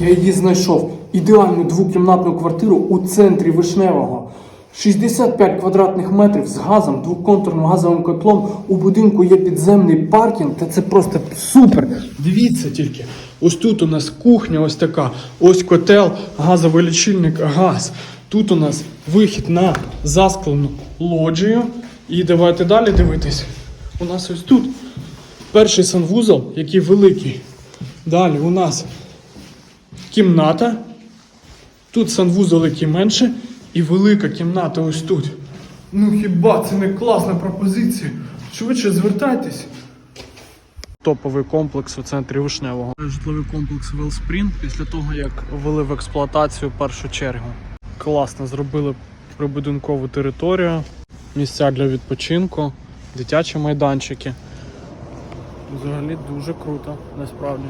Я її знайшов. Ідеальну двокімнатну квартиру у центрі Вишневого. 65 квадратних метрів з газом, двоконтурним газовим котлом. У будинку є підземний паркінг, та це просто супер. Дивіться тільки. Ось тут у нас кухня, ось така, ось котел, газовий лічильник, газ. Тут у нас вихід на засклену лоджію. І давайте далі дивитись. У нас ось тут перший санвузол, який великий. Далі у нас кімната. Тут санвузол, який менше, і велика кімната ось тут. Ну хіба це не класна пропозиція? Швидше звертайтесь. Топовий комплекс у центрі Вишневого. Житловий комплекс Велспрінг після того, як ввели в експлуатацію першу чергу. Класно зробили прибудинкову територію, місця для відпочинку, дитячі майданчики. Взагалі дуже круто, насправді.